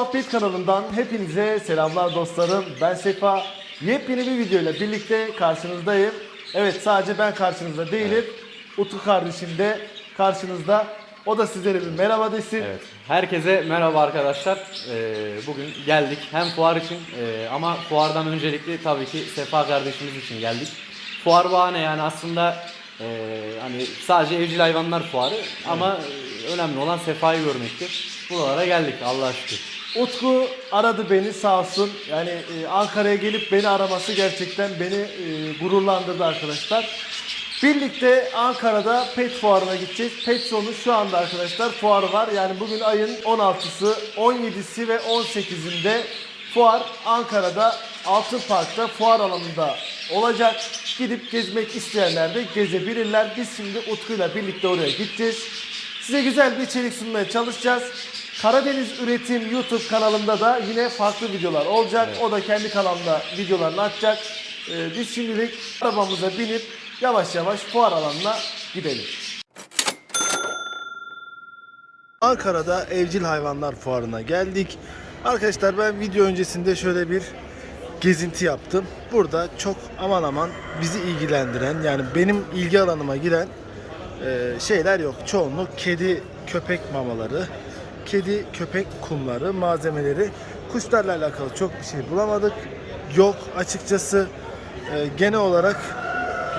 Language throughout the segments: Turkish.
Muhabbet kanalından hepinize selamlar dostlarım. Ben Sefa. Yepyeni bir videoyla birlikte karşınızdayım. Evet sadece ben karşınızda değilim. Utku kardeşim de karşınızda. O da sizlere bir merhaba desin. Evet. Herkese merhaba arkadaşlar. Ee, bugün geldik hem fuar için e, ama fuardan öncelikli tabii ki Sefa kardeşimiz için geldik. Fuar bahane yani aslında e, hani sadece evcil hayvanlar fuarı ama e, önemli olan Sefa'yı görmektir. Buralara geldik Allah'a şükür. Utku aradı beni sağ olsun. Yani e, Ankara'ya gelip beni araması gerçekten beni e, gururlandırdı arkadaşlar. Birlikte Ankara'da pet fuarına gideceğiz. Pet Zone'un şu anda arkadaşlar fuarı var. Yani bugün ayın 16'sı, 17'si ve 18'inde fuar Ankara'da Altın Park'ta fuar alanında olacak. Gidip gezmek isteyenler de gezebilirler. Biz şimdi Utku'yla birlikte oraya gideceğiz. Size güzel bir içerik sunmaya çalışacağız. Karadeniz Üretim YouTube kanalında da yine farklı videolar olacak. O da kendi kanalında videolarını açacak. Ee, biz şimdilik arabamıza binip yavaş yavaş fuar alanına gidelim. Ankara'da evcil hayvanlar fuarına geldik. Arkadaşlar ben video öncesinde şöyle bir gezinti yaptım. Burada çok aman aman bizi ilgilendiren yani benim ilgi alanıma giren e, şeyler yok. Çoğunluk kedi, köpek mamaları, kedi, köpek kumları, malzemeleri. Kuşlarla alakalı çok bir şey bulamadık. Yok açıkçası e, genel olarak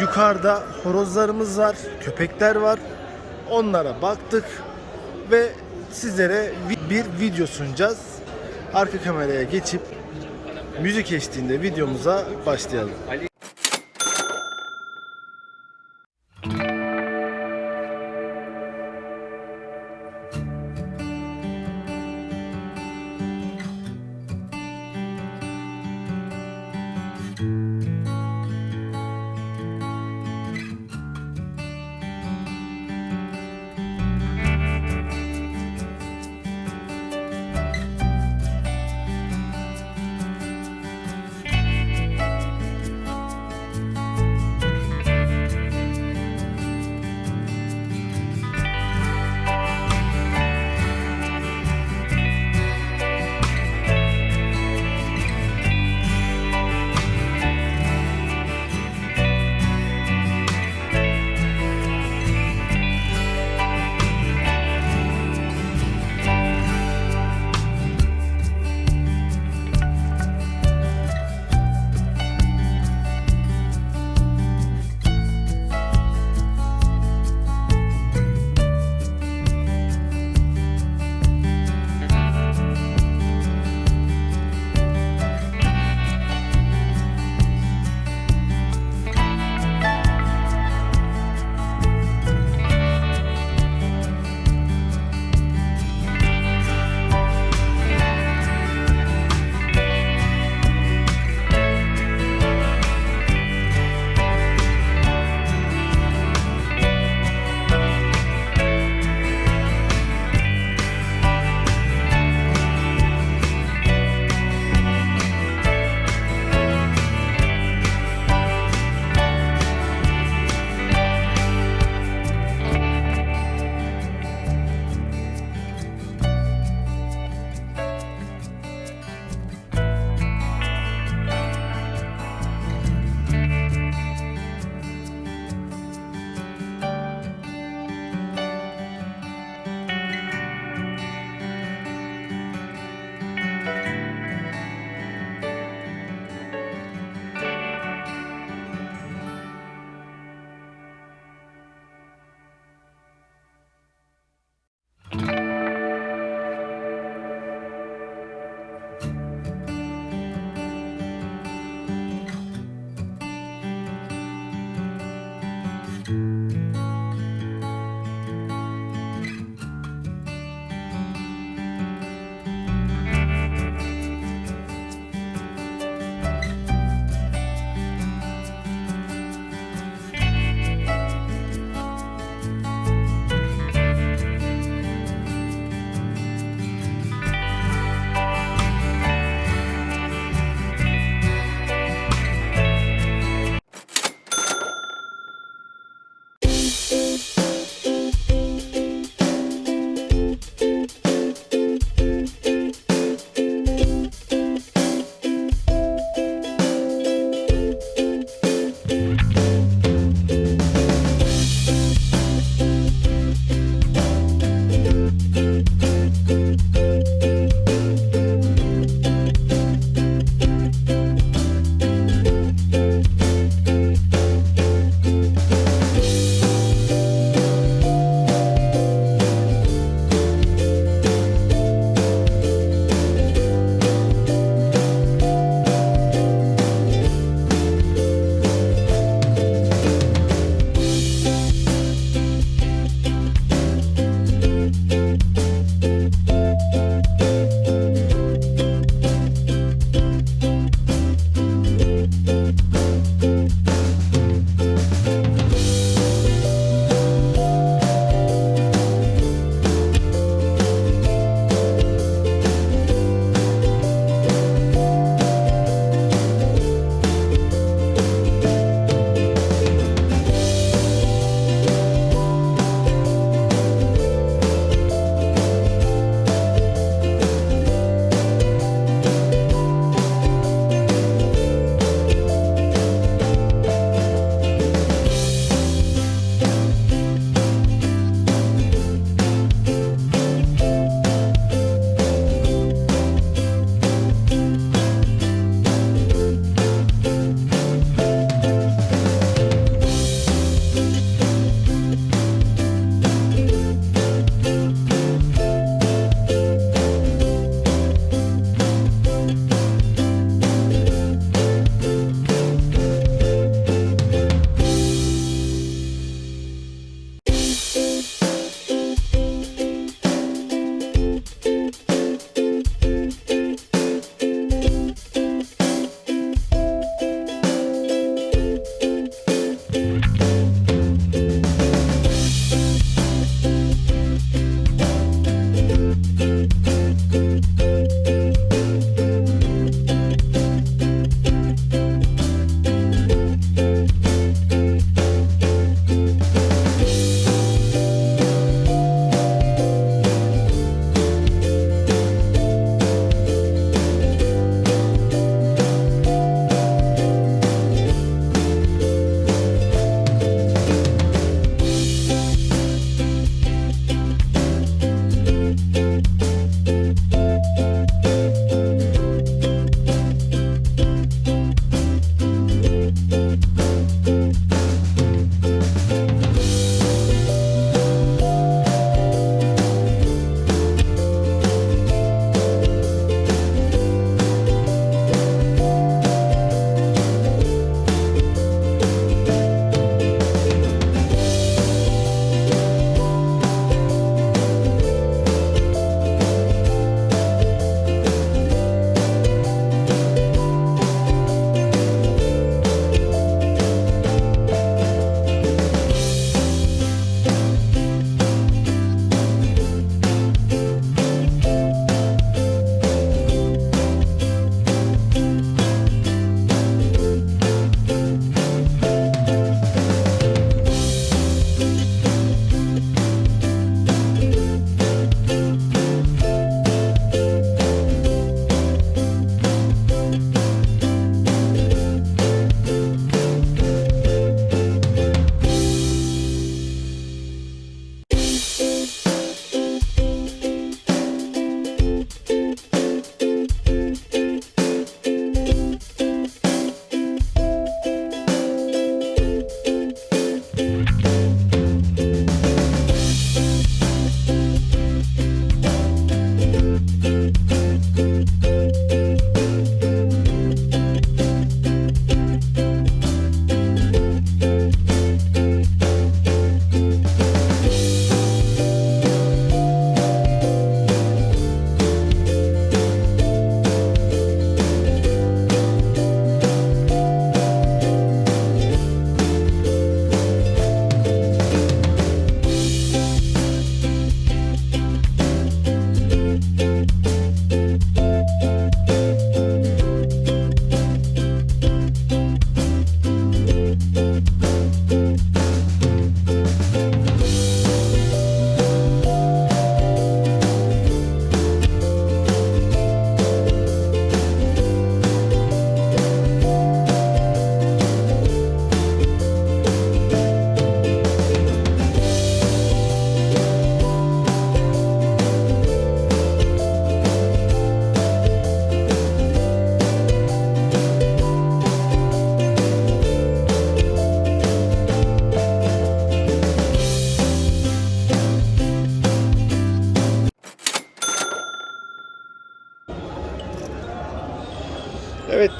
yukarıda horozlarımız var, köpekler var. Onlara baktık ve sizlere bir video sunacağız. Arka kameraya geçip müzik eşliğinde videomuza başlayalım.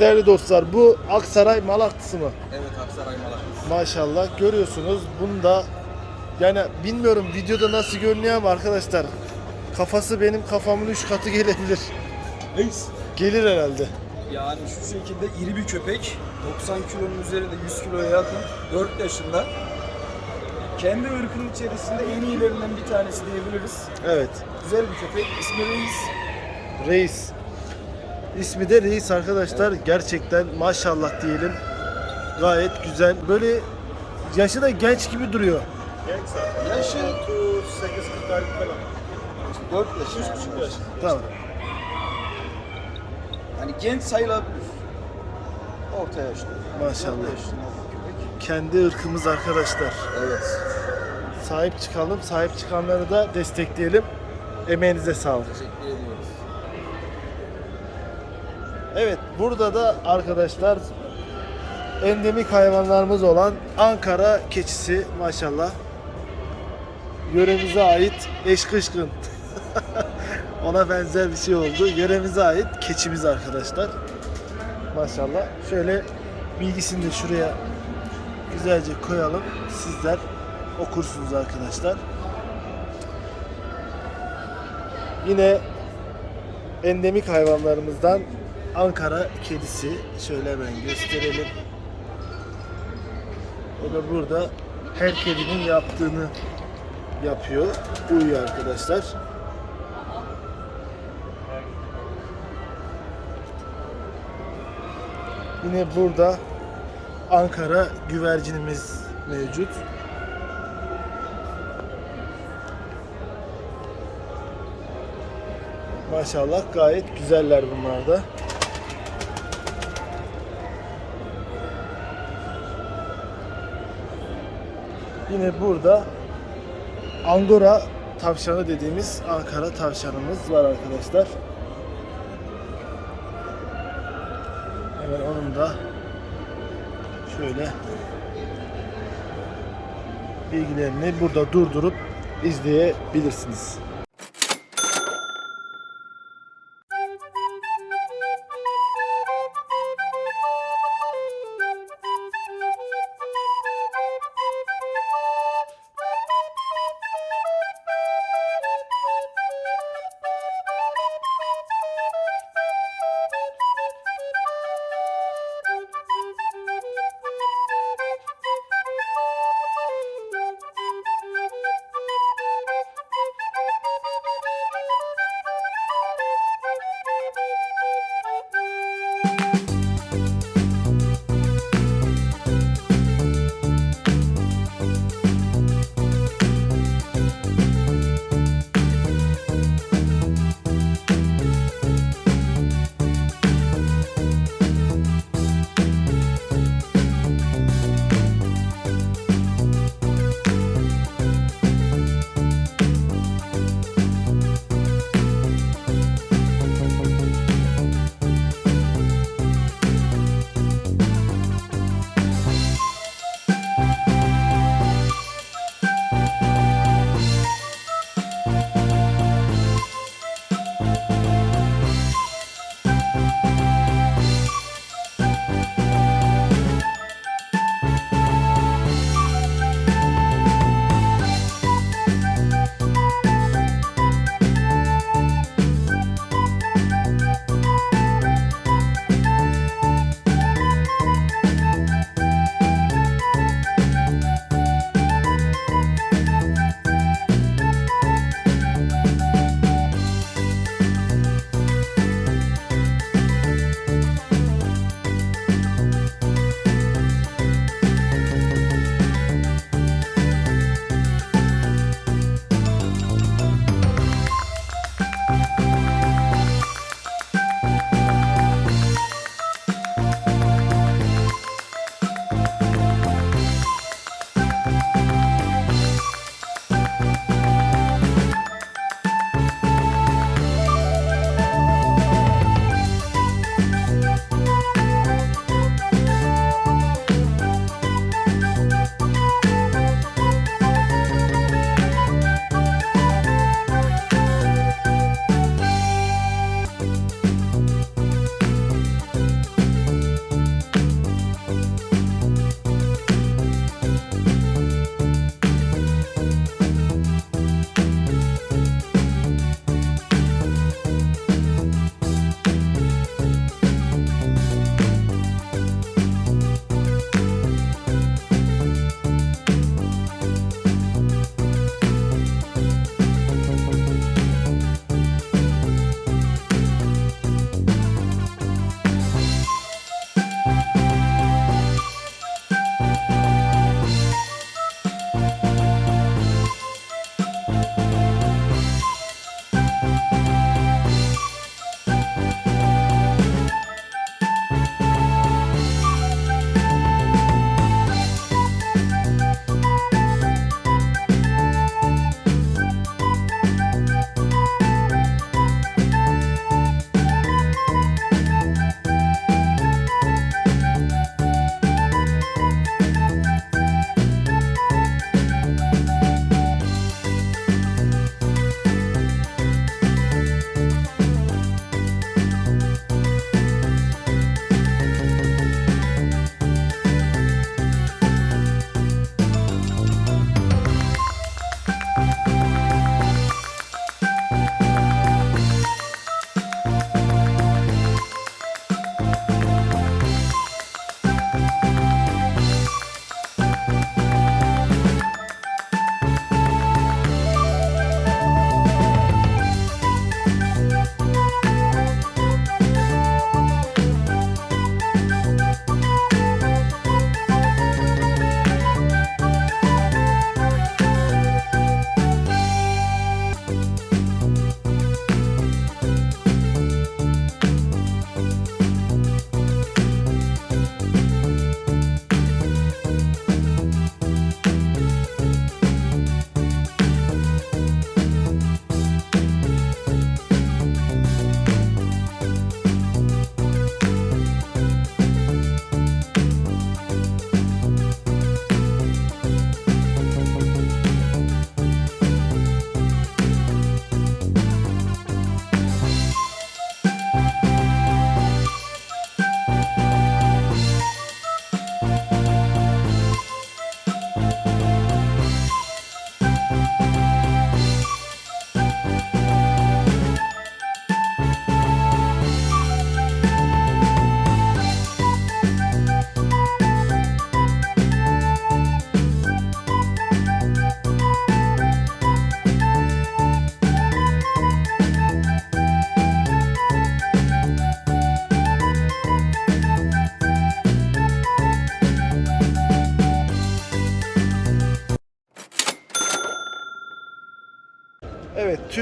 Değerli dostlar bu Aksaray Malaklısı mı? Evet Aksaray Malatya'sı. Maşallah görüyorsunuz bunu da yani bilmiyorum videoda nasıl görünüyor ama arkadaşlar kafası benim kafamın 3 katı gelebilir. Reis. Gelir herhalde. Yani şu şekilde iri bir köpek. 90 kilonun üzerinde 100 kiloya yakın. 4 yaşında. Kendi ırkının içerisinde en iyilerinden bir tanesi diyebiliriz. Evet. Güzel bir köpek. İsmi Reis. Reis. İsmi de Reis arkadaşlar. Gerçekten maşallah diyelim. Gayet güzel. Böyle yaşı da genç gibi duruyor. Yaşı 8-40 aylık falan. 4 yaş, 3,5 yaş. Tamam. Hani genç sayılabilir. Orta yaşlı. Maşallah. Orta köpek. Kendi ırkımız arkadaşlar. Evet. Sahip çıkalım. Sahip çıkanları da destekleyelim. Emeğinize sağlık. Teşekkür ediyoruz. Evet burada da arkadaşlar endemik hayvanlarımız olan Ankara keçisi maşallah. Yöremize ait eşkışkın. Ona benzer bir şey oldu. Yöremize ait keçimiz arkadaşlar. Maşallah. Şöyle bilgisini de şuraya güzelce koyalım. Sizler okursunuz arkadaşlar. Yine endemik hayvanlarımızdan Ankara kedisi. Şöyle hemen gösterelim. O da burada her kedinin yaptığını yapıyor. Uyuyor arkadaşlar. Yine burada Ankara güvercinimiz mevcut. Maşallah gayet güzeller bunlar da. Yine burada Angora tavşanı dediğimiz Ankara tavşanımız var arkadaşlar. Hemen onun da şöyle bilgilerini burada durdurup izleyebilirsiniz.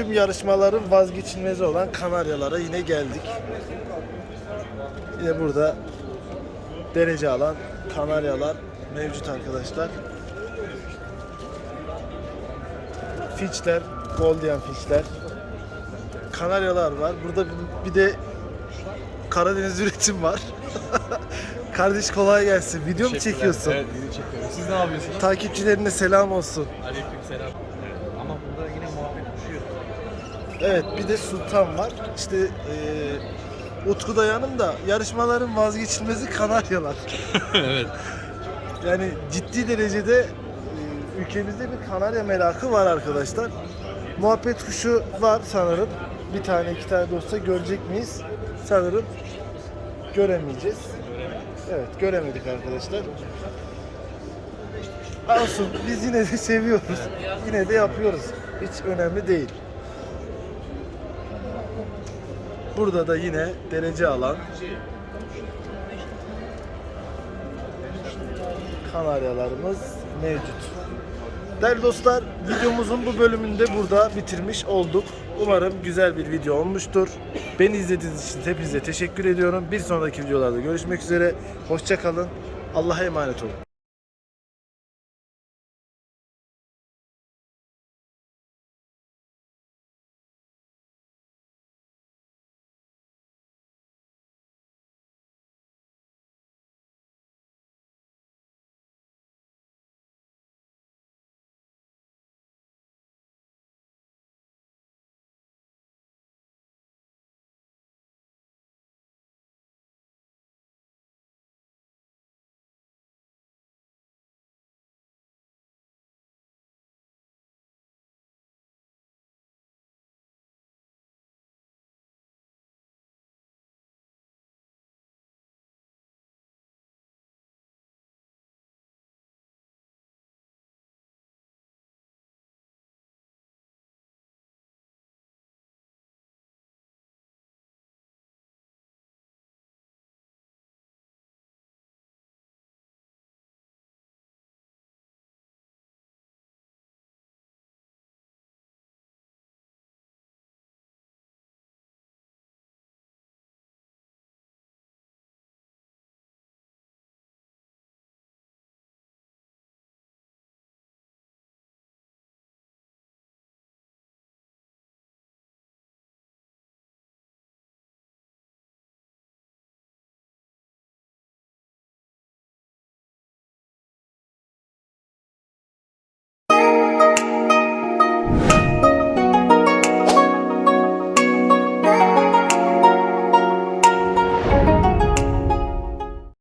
Tüm yarışmaların vazgeçilmezi olan Kanaryalara yine geldik. Yine burada derece alan Kanaryalar mevcut arkadaşlar. Finçler, Goldian finçler. Kanaryalar var. Burada bir- de Karadeniz üretim var. Kardeş kolay gelsin. Video mu çekiyorsun? Evet, video çekiyorum. Siz ne yapıyorsunuz? Takipçilerine selam olsun. Aleykümselam. Evet. Ama burada yine muhabbet düşüyor. Evet bir de Sultan var. İşte eee Utku da yanımda. Yarışmaların vazgeçilmezi Kanaryalar. evet. Yani ciddi derecede e, ülkemizde bir Kanarya merakı var arkadaşlar. Muhabbet kuşu var sanırım. Bir tane iki tane de olsa görecek miyiz? Sanırım göremeyeceğiz. Evet göremedik arkadaşlar. Olsun biz yine de seviyoruz. Yine de yapıyoruz. Hiç önemli değil. Burada da yine derece alan kanaryalarımız mevcut. Değerli dostlar videomuzun bu bölümünü de burada bitirmiş olduk. Umarım güzel bir video olmuştur. Beni izlediğiniz için hepinize teşekkür ediyorum. Bir sonraki videolarda görüşmek üzere. Hoşça kalın. Allah'a emanet olun.